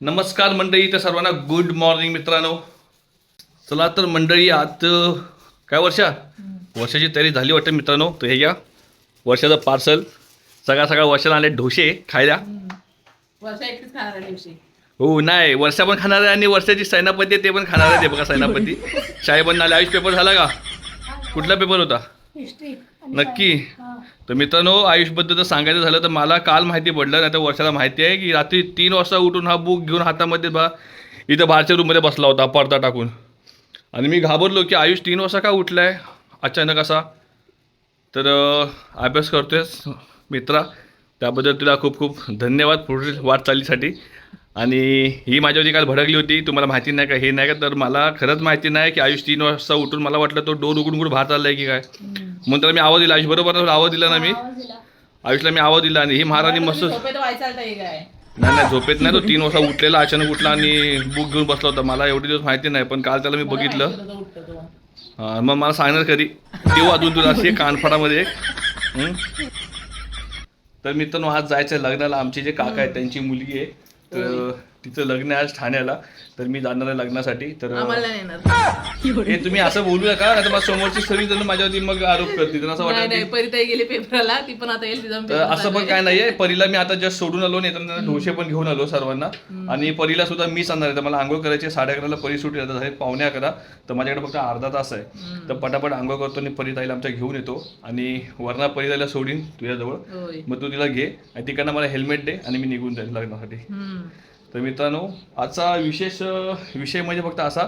नमस्कार मंडळी तर सर्वांना गुड मॉर्निंग मित्रांनो. चला तर मंडळी आज अं, काय वर्षा? वर्षाची तयारी झाली वाटतं मित्रांनो तर हे घ्या. वर्षाचं पार्सल सगळा सगळा वर्षाला आले ढोसे खायला. वर्षा एकटीच खाणार आहे दिवशी हो नाही वर्षा पण खाणार आहे आणि वर्षाची सैनापती आहे ते पण खाणार आहे ते बघा सैनापती. शाळे पण आले आयुष पेपर झाला का? कुठला पेपर होता? हिस्ट्री नक्की. तर मित्रांनो आयुषबद्दल जर सांगायचं झालं तर मला काल माहिती पडलं नाही तर वर्षाला माहिती आहे की रात्री तीन वाजता उठून हा बुक घेऊन हातामध्ये बा इथं बाहेरच्या रूममध्ये बसला होता पडदा टाकून. आणि मी घाबरलो की आयुष तीन वाजता का उठलाय? अचानक असा. तर अभ्यास अभ्यास करतोयस मित्रा. त्याबद्दल तुला खूप खूप धन्यवाद पुढील वाटचालीसाठी आणि ही माझ्यावरती काल भडकली होती. तुम्हाला माहिती नाही का हे नाही का? तर मला खरंच माहिती नाही की आयुष तीन वाजता उठून मला वाटलं तो डोर उघडून उघडून चालला आहे की काय? म्हणून तर मी आवाज दिला. आयुष बरोबर ना? आवाज दिला ना मी? आयुषला मी आवाज दिला आणि ही महाराणी मस्त नाही नाही झोपेत नाही. तो तीन वाजता उठलेला अचानक उठला आणि बुक घेऊन बसला होता. मला एवढे दिवस माहिती नाही पण काल त्याला मी बघितलं. हा, मग मला सांगणार कधी? देऊ अजून तुला असे कानफडामध्ये? तर मित्रांनो आज जायचं आहे लग्नाला. आमचे जे काका आहेत त्यांची मुलगी आहे. तर तिचं लग्न आहे आज ठाण्याला तर मी जाणार आहे लग्नासाठी तर आम्हाला नाही येणार. हे तुम्ही असं बोलू नका नाही तर मला समोरची सगळी जण माझ्यावरती मग आरोप करतील. तर असं नाही वाटतं नाही की- परिताई गेली पेपरला ती पण आता येईल तिचा तर असं पण काय नाहीये. परीला मी आता जस्ट सोडून आलो नाही तर ढोसे पण घेऊन आलो सर्वांना. आणि परीला सुद्धा मी सांगणार आहे. तर मला आंघोळ करायची साडे अकराला परी सुटी आता झाली पावणे अकरा तर माझ्याकडे फक्त अर्धा तास आहे. तर पटापट आंघोळ करतो आणि परीताईला आमच्या घेऊन येतो. आणि वरना परीताईला सोडीन तुझ्याजवळ. होय. मग तू तिला घे. आणि तिकडनं मला हेल्मेट दे आणि मी निघून जाईल लग्नासाठी. हम्म. तर मित्रांनो आजचा विशेष विषय म्हणजे फक्त असा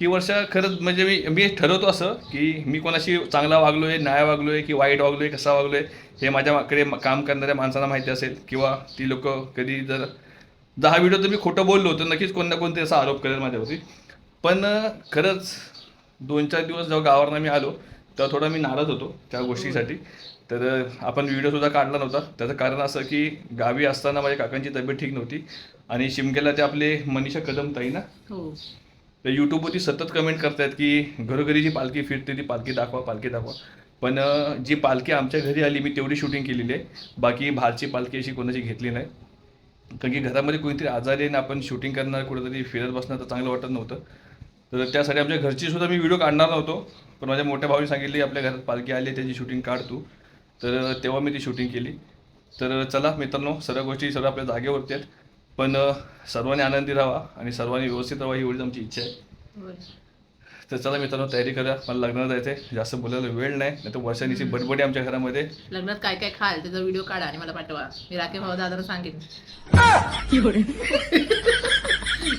की वर्ष खरंच म्हणजे मी मी ठरवतो असं की मी कोणाशी चांगला वागलो वागलोय न्याय आहे की वाईट वागलो आहे कसा वागलो आहे हे माझ्याकडे काम करणाऱ्या माणसांना माहिती असेल किंवा ती लोक कधी जर दहा व्हिडिओ तर मी खोटं बोललो तर नक्कीच कोण ना कोणते असा आरोप करेल माझ्यावरती. पण खरंच दोन चार दिवस जेव्हा गावावरनं मी आलो तेव्हा थोडा मी नाराज होतो त्या गोष्टीसाठी. तर आपण व्हिडिओसुद्धा काढला नव्हता. त्याचं कारण असं की गावी असताना माझ्या काकांची तब्येत ठीक नव्हती. आणि शिमग्याला ते आपले मनीषा कदम ताई ना? हो. तर यूट्यूबवरती सतत कमेंट करतायत की घरोघरी जी पालखी फिरते ती पालखी दाखवा पालखी दाखवा. पण जी पालखी आमच्या घरी आली मी तेवढी शूटिंग केलेली आहे. बाकी बाहेरची पालखी अशी कोणाची घेतली नाही. कारण की घरामध्ये कोणीतरी आजारी आहे आणि आपण शूटिंग करणार कुठेतरी फिरत बसणार तर चांगलं वाटत नव्हतं. तर त्यासाठी आमच्या घरची सुद्धा मी व्हिडिओ काढणार नव्हतो. पण माझ्या मोठ्या भावाने सांगितली आपल्या घरात पालखी आली त्याची शूटिंग काढ तू. तर तेव्हा मी ती शूटिंग केली. तर चला मित्रांनो सर्व गोष्टी सर्व आपल्या जागेवरती आहेत. पण सर्वांनी आनंदी राहा आणि सर्वांनी व्यवस्थित राहा ही एवढीच आमची इच्छा आहे. तर चला मित्रांनो तयारी करा मला लग्नाला जायचं आहे जास्त बोलायला वेळ नाही. नाही तर वर्षांनीची बडबडी आमच्या घरामध्ये. लग्नात काय काय खाल त्याचा व्हिडिओ काढा आणि मला पाठवा. मी राखे भाऊ दादाला सांगेन.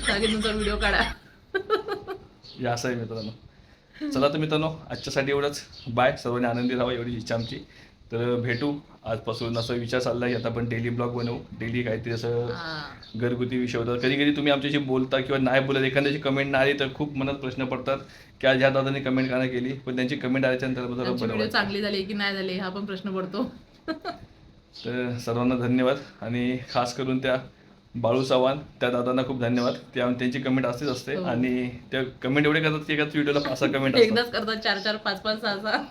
सांगेन तुमचा व्हिडिओ काढा. हे असं आहे मित्रांनो. चला तर मित्रांनो आजच्यासाठी एवढंच. बाय सर्वांनी आनंदी राहा एवढी इच्छा आमची. तर भेटू. आजपासून असं विचार चालला आहे आता आपण डेली ब्लॉग बनवू. डेली काहीतरी असं. घरगुती विषय होतात. कधी कधी तुम्ही आमच्याशी बोलता किंवा नाही बोलत एखाद्याची कमेंट नाही आली तर खूप मनात प्रश्न पडतात की आज ह्या दादाने कमेंट का नाही केली? पण त्यांची कमेंट आल्याच्यानंतर. चांगली झाली की नाही झाली हा पण प्रश्न पडतो. तर सर्वांना धन्यवाद. आणि खास करून त्या बाळू चव्हाण त्या दादांना खूप धन्यवाद. त्या त्यांची कमेंट असतेच असते. हो. आणि त्या कमेंट एवढे करतात की एकाच व्हिडिओला पाच सहा कमेंट एकदाच करतात चार चार पाच पाच सहा सहा.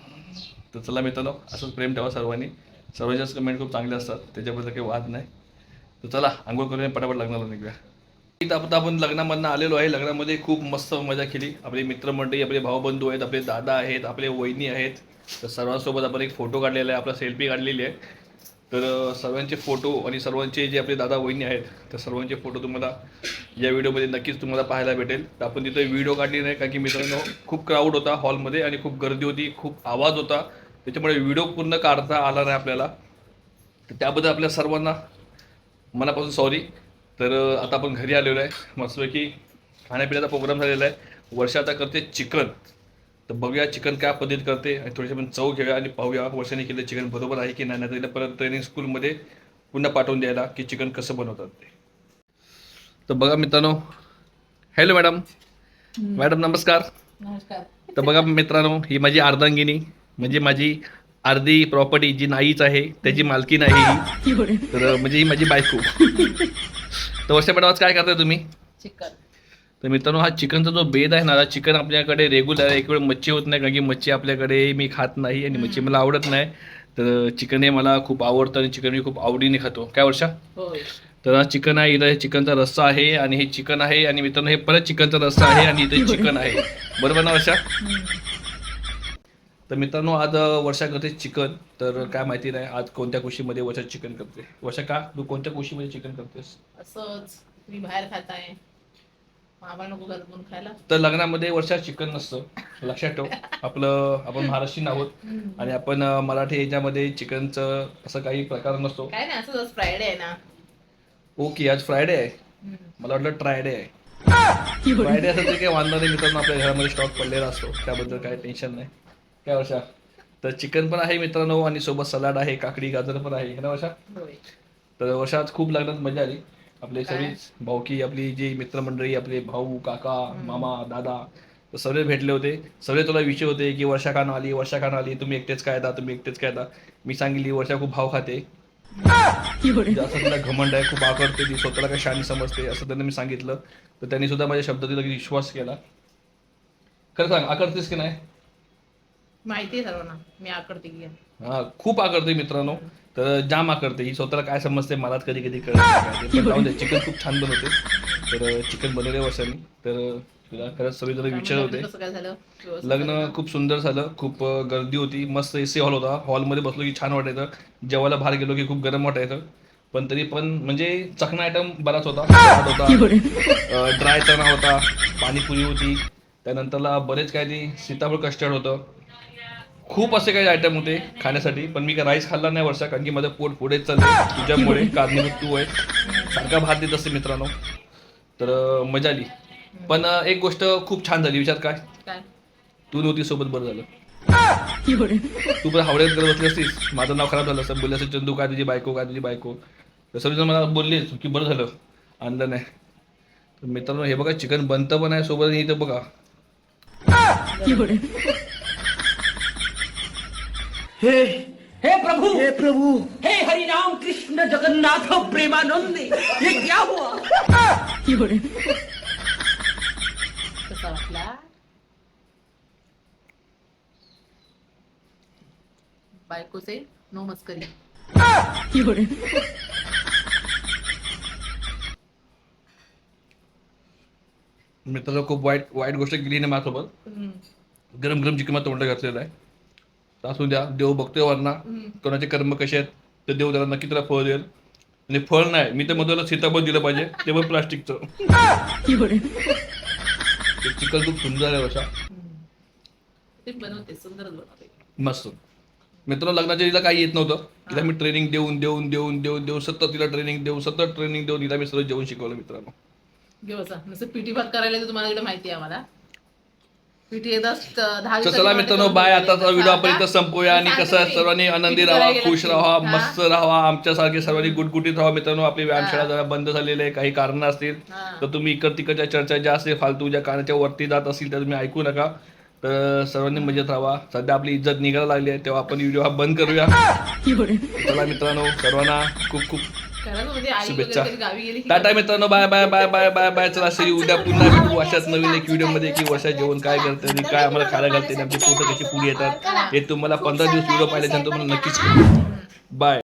तर चला मित्रांनो असंच प्रेम ठेवा सर्वांनी. सर्वांच्याच कमेंट खूप चांगले असतात त्याच्याबद्दल काही वाद नाही. तर चला आंघोळ करून पटापट लग्नाला निघूया. इथं आता आपण लग्नामधनं आलेलो आहे. लग्नामध्ये खूप मस्त मजा केली. आपले मित्रमंडळी आपले भाऊबंधू आहेत आपले दादा आहेत आपले वहिनी आहेत. तर सर्वांसोबत आपण एक फोटो काढलेला आहे आपला सेल्फी काढलेली आहे. तर सर्वांचे फोटो आणि सर्वांचे जे आपले दादा वहिनी आहेत तर सर्वांचे फोटो तुम्हाला या व्हिडिओमध्ये नक्कीच तुम्हाला पाहायला भेटेल. तर आपण तिथे व्हिडिओ काढली नाही कारण की मित्रांनो खूप क्राऊड होता हॉलमध्ये आणि खूप गर्दी होती खूप आवाज होता. त्याच्यामुळे व्हिडिओ पूर्ण काढता आला नाही आपल्याला. तर त्याबद्दल आपल्या सर्वांना मनापासून सॉरी तर आता आपण घरी आलेलो आहे. मस्तपैकी खाण्यापिण्याचा प्रोग्राम झालेला आहे. वर्षा आता करते चिकन. तर बघूया चिकन काय पद्धत करते आणि थोडेसे आपण चव घेऊया आणि पाहूया वर्षाने केलं चिकन बरोबर आहे की नाही नाही तिला परत ट्रेनिंग स्कूलमध्ये पुन्हा पाठवून द्यायला की चिकन कसं बनवतात ते. तर बघा मित्रांनो. हॅलो मॅडम मॅडम नमस्कार. नमस्कार. तर बघा मित्रांनो ही माझी अर्धांगिनी म्हणजे माझी अर्धी प्रॉपर्टी जी नाहीच आहे त्याची मालकी नाही ही. तर म्हणजे ही माझी बायको. तर वर्षा मॅडम आज काय करताय तुम्ही? चिकन. तर मित्रांनो हा चिकनचा जो बेद आहे ना हा चिकन आपल्याकडे रेग्युलर आहे. एक वेळ मच्छी होत नाही कारण की मच्छी आपल्याकडे मी खात नाही आणि मच्छी मला आवडत नाही. तर चिकन हे मला खूप आवडतं आणि चिकन मी खूप आवडीने खातो. काय वर्षा? तर हा चिकन आहे इथं चिकनचा रस्सा आहे आणि हे चिकन आहे आणि मित्रांनो हे परत चिकनचा रस्सा आहे आणि इथे चिकन आहे. बरोबर ना वर्षा? तर मित्रांनो आज वर्षा करते चिकन. तर काय माहिती नाही आज कोणत्या खुशीमध्ये वर्षा चिकन करते? वर्षा का तू कोणत्या खुशीमध्ये चिकन करतेस? असंच मी बाहेर खात आहे. मामा नको घरात बनवून खायला. तर लग्नामध्ये वर्षा चिकन नसतं. लक्षात ठेव. आपलं आपण महाराष्ट्रीयन आहोत. आणि आपण अं, मराठी याच्यामध्ये चिकनचं असं काही प्रकार नसतो. काय नाही असंच फ्रायडे आहे ना. ओके आज फ्रायडे आहे. मला वाटलं ट्रायडे आहे. फ्रायडे असं तरी काही वांधा नाही मित्रांनो आपल्या घरामध्ये स्टॉक पडलेला असतो. त्याबद्दल काय टेन्शन नाही. काय वर्षा? तर चिकन पण आहे मित्रांनो आणि सोबत सलाड आहे काकडी गाजर पण आहे. है ना वर्षा? होय. तर वर्षात खूप लग्नात मजा आली. आपले काय? सगळी भाऊकी आपली जी मित्रमंडळी आपले भाऊ काका मामा दादा तर सगळे भेटले होते. सगळे तुला विषय होते की वर्षा कान आली वर्षा कान आली तुम्ही एकटेच काय येता तुम्ही एकटेच काय येता? मी सांगितली वर्षा खूप भाव खाते. जास्त तिला घमंड आहे खूप आवडते ती स्वतःला काही शानी समजते असं त्यांना मी सांगितलं. तर त्यांनी सुद्धा माझ्या शब्दात लगेच विश्वास केला. खरं सांग आकडतेस की नाही? माहिती आहे सर्वांना. मी आकडते की हा खूप आकडते मित्रांनो. तर जाम आकडते ही स्वतःला काय समजते मलाच कधी कधी कळत चिकन खूप छान बनवते. तर चिकन बनवले वर्षांनी. तर तुला खरंच सगळे जण विचार होते. लग्न? खूप सुंदर झालं. खूप गर्दी होती. मस्त एसी हॉल होता. हॉलमध्ये बसलो की छान वाटायचं. जेवायला बाहेर गेलो की खूप गरम वाटायचं. पण तरी पण म्हणजे चखना आयटम बराच होता. होता. ड्राय चणा होता. पाणीपुरी होती. त्यानंतरला बरेच काय ती सीताफळ कस्टर्ड होतं. खूप असे काही आयटम होते खाण्यासाठी पण मी काय राईस खाल्ला नाही वर्षा कारण की माझं पोट पुढेच चाललं तुझ्यामुळे कारणीभूत तू आहे. सारखा भात देत असते मित्रांनो. तर मजा आली. पण एक गोष्ट खूप छान झाली. विचार काय? काय? तू नव्हती सोबत बरं झालं. तू पण हावड्यात करत बसली असतीस. माझं नाव खराब झालं असं बोलले असं चंदू काय तुझी बायको काय तुझी बायको? तर सगळेजण मला बोलले की बरं झालं. आणलं नाही. तर मित्रांनो हे बघा चिकन बनतं पण आहे सोबत इथं बघा. हे हे प्रभु! हे प्रभु! हे हरि राम कृष्ण जगन्नाथ प्रेमानंद ये क्या हुआ? कसा वाटला बायकोचे नो मस्करी मित्रांनो खूप वाईट वाईट गोष्ट केली नाही माझ्यासोबत. गरम गरम चिकन तोंड घातलेलं आहे. असू द्या. देव बघतोय वरना. कोणाचे कर्म कसे आहेत तर देव त्याला नक्की त्याला फळ देईल. आणि फळ नाही मी तर मधलं सीताफळ दिलं पाहिजे ते पण प्लास्टिकचं. ते चिकन खूप सुंदर आहे बनवते मस्त. मित्रांनो लग्नाच्या तिला काही येत नव्हतं. तिला मी ट्रेनिंग देऊन देऊन देऊन देऊन देऊन सतत तिला ट्रेनिंग देऊन सतत ट्रेनिंग देऊन तिला मी सर्व जेवण शिकवलं मित्रांनो. घेऊ असं. नुसतं पिटी भात करायला तुम्हाला माहिती आहे आम्हाला. पिठी एकदा स- दहा तर दिवसाची चला मित्रांनो बाय. आताचा व्हिडिओ आपण आता इथं संपूया आणि कसं मी. सर्वांनी आनंदी राहा खुश राहा. मस्त राहा आमच्यासारखे सर्वांनी गुटगुटीत राहा मित्रांनो आपली व्यायामशाळा जरा बंद झालेली आहे काही कारण असतील. तर तुम्ही इकड तिकडच्या चर्चा ज्या असतील फालतू ज्या कानाच्या वरती जात असतील तर तुम्ही ऐकू नका तर सर्वांनी मजेत राहा सध्या आपली इज्जत निघायला लागली आहे तेव्हा आपण व्हिडिओ हा बंद करूया चला मित्रांनो सर्वांना खूप खूप शुभेच्छा. गेली की टाटा मित्रांनो bye bye bye bye bye bye चला श्री उद्या पुन्हा भेटू अशाच नवीन एक व्हिडिओमध्ये की वर्षा जेवण काय करते आणि काय आम्हाला खायला घालते आमचे फोटो कशी पुढे येतात हे तुम्हाला पंधरा दिवस व्हिडिओ पाहिल्यानंतर तुम्हाला नक्कीच. बाय